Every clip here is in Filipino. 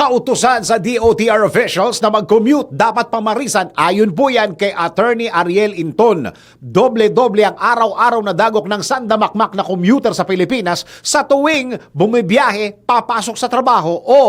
Kautusan sa DOTR officials na mag-commute dapat pamarisan ayon po yan kay Attorney Ariel Inton. Doble-doble ang araw-araw na dagok ng sandamakmak na commuter sa Pilipinas sa tuwing bumibiyahe, papasok sa trabaho o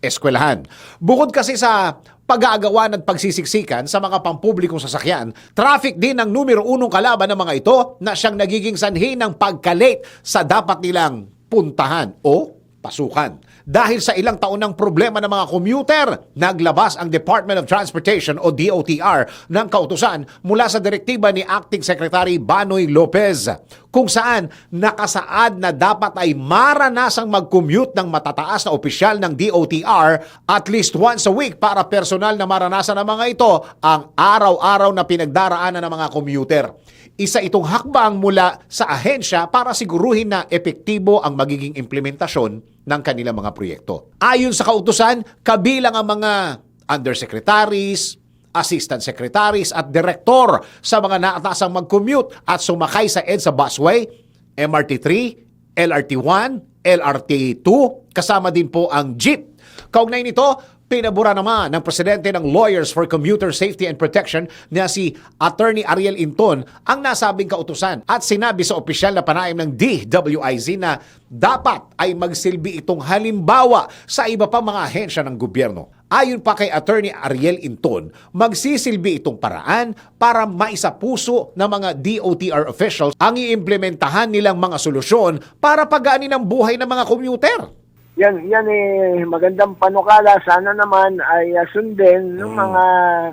eskwelahan. Bukod kasi sa pag-aagawan at pagsisiksikan sa mga pampublikong sasakyan, traffic din ang numero unong kalaban ng mga ito na siyang nagiging sanhi ng pagkalate sa dapat nilang puntahan o pasukan. Dahil sa ilang taon ng problema ng mga commuter, naglabas ang Department of Transportation o DOTR ng kautusan mula sa direktiba ni Acting Secretary Banoy Lopez kung saan nakasaad na dapat ay maranasang mag-commute ng matataas na opisyal ng DOTR at least once a week para personal na maranasan ng mga ito ang araw-araw na pinagdaraanan ng mga commuter. Isa itong hakbang mula sa ahensya para siguruhin na epektibo ang magiging implementasyon ng kanilang mga proyekto. Ayon sa kautusan, kabilang ang mga undersecretaries, assistant secretaries at direktor sa mga naatasang mag-commute at sumakay sa EDSA busway, MRT3, LRT1, LRT2, kasama din po ang jeep. Kaugnay nito, pinabura naman ng presidente ng Lawyers for Commuter Safety and Protection na si Attorney Ariel Inton ang nasabing kautusan at sinabi sa opisyal na panaim ng DWIZ na dapat ay magsilbi itong halimbawa sa iba pang mga ahensya ng gobyerno. Ayon pa kay Attorney Ariel Inton, magsisilbi itong paraan para maisapuso ng mga DOTR officials ang iimplementahan nilang mga solusyon para pagaanin ang buhay ng mga commuter. Yan, yan eh, magandang panukala. Sana naman ay uh, sundin ng mga,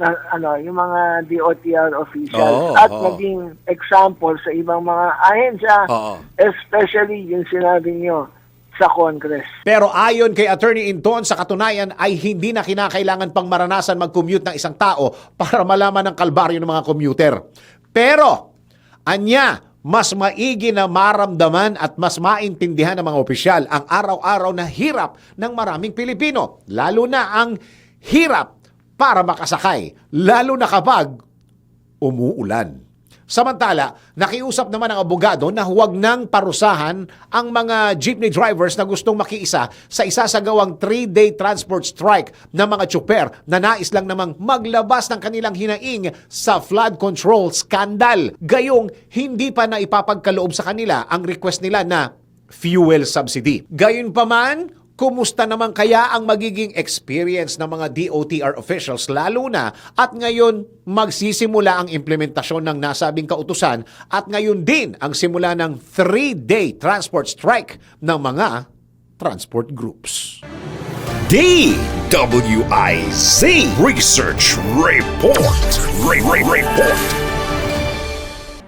na- ano, yung mga DOTR officials Oo, at oo. maging example sa ibang mga ahensya, Oo. especially yung sinabi niyo sa Congress. Pero ayon kay Attorney Inton, sa katunayan ay hindi na kinakailangan pang maranasan mag-commute ng isang tao para malaman ang kalbaryo ng mga commuter. Pero, anya, mas maigi na maramdaman at mas maintindihan ng mga opisyal ang araw-araw na hirap ng maraming Pilipino. Lalo na ang hirap para makasakay. Lalo na kapag umuulan. Samantala, nakiusap naman ang abogado na huwag nang parusahan ang mga jeepney drivers na gustong makiisa sa isasagawang 3-day transport strike ng mga tsuper na nais lang namang maglabas ng kanilang hinaing sa flood control scandal. Gayong hindi pa na ipapagkaloob sa kanila ang request nila na fuel subsidy. Gayunpaman, Kumusta naman kaya ang magiging experience ng mga DOTR officials lalo na at ngayon magsisimula ang implementasyon ng nasabing kautusan at ngayon din ang simula ng 3-day transport strike ng mga transport groups. DWIZ Research Report. Re- Re- Report.